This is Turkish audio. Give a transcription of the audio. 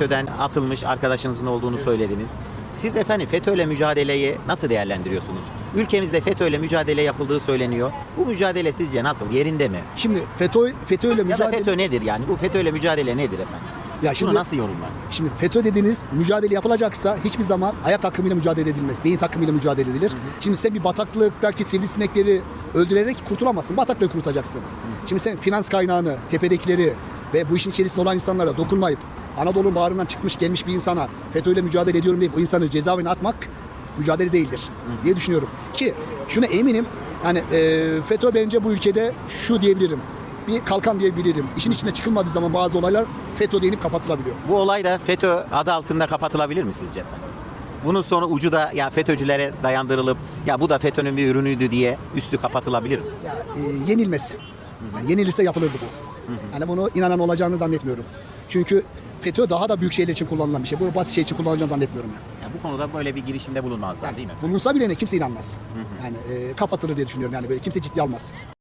FETÖ'den atılmış arkadaşınızın olduğunu söylediniz. Siz efendim FETÖ'yle mücadeleyi nasıl değerlendiriyorsunuz? Ülkemizde FETÖ'yle mücadele yapıldığı söyleniyor. Bu mücadele sizce nasıl? Yerinde mi? Şimdi FETÖ FETÖ ile Ya da mücadele FETÖ nedir yani? Bu FETÖ'yle mücadele nedir efendim? Ya Bunu şimdi nasıl yorumlarız? Şimdi FETÖ dediğiniz mücadele yapılacaksa hiçbir zaman ayak takımıyla mücadele edilmez. Beyin takımıyla mücadele edilir. Şimdi sen bir bataklıktaki sivrisinekleri öldürerek kurtulamazsın. Bataklığı kurtaracaksın. Şimdi sen finans kaynağını, tepedekileri ve bu işin içerisinde olan insanlara dokunmayıp Anadolu'nun bağrından çıkmış gelmiş bir insana FETÖ'yle mücadele ediyorum deyip o insanı cezaevine atmak mücadele değildir diye düşünüyorum. Ki şuna eminim yani e, FETÖ bence bu ülkede şu diyebilirim. Bir kalkan diyebilirim. İşin içine çıkılmadığı zaman bazı olaylar FETÖ denip kapatılabiliyor. Bu olay da FETÖ adı altında kapatılabilir mi sizce? Bunun sonu ucu da ya FETÖ'cülere dayandırılıp ya bu da FETÖ'nün bir ürünüydü diye üstü kapatılabilir mi? ya, e, yenilmez. Yani yenilirse yapılırdı bu. Yani bunu inanan olacağını zannetmiyorum. Çünkü FETÖ daha da büyük şeyler için kullanılan bir şey. Bu basit şey için kullanılacağını zannetmiyorum yani. Ya bu konuda böyle bir girişimde bulunmazlar değil mi? Bulunsa bile ne kimse inanmaz. Yani e, kapatılır diye düşünüyorum yani böyle kimse ciddiye almaz.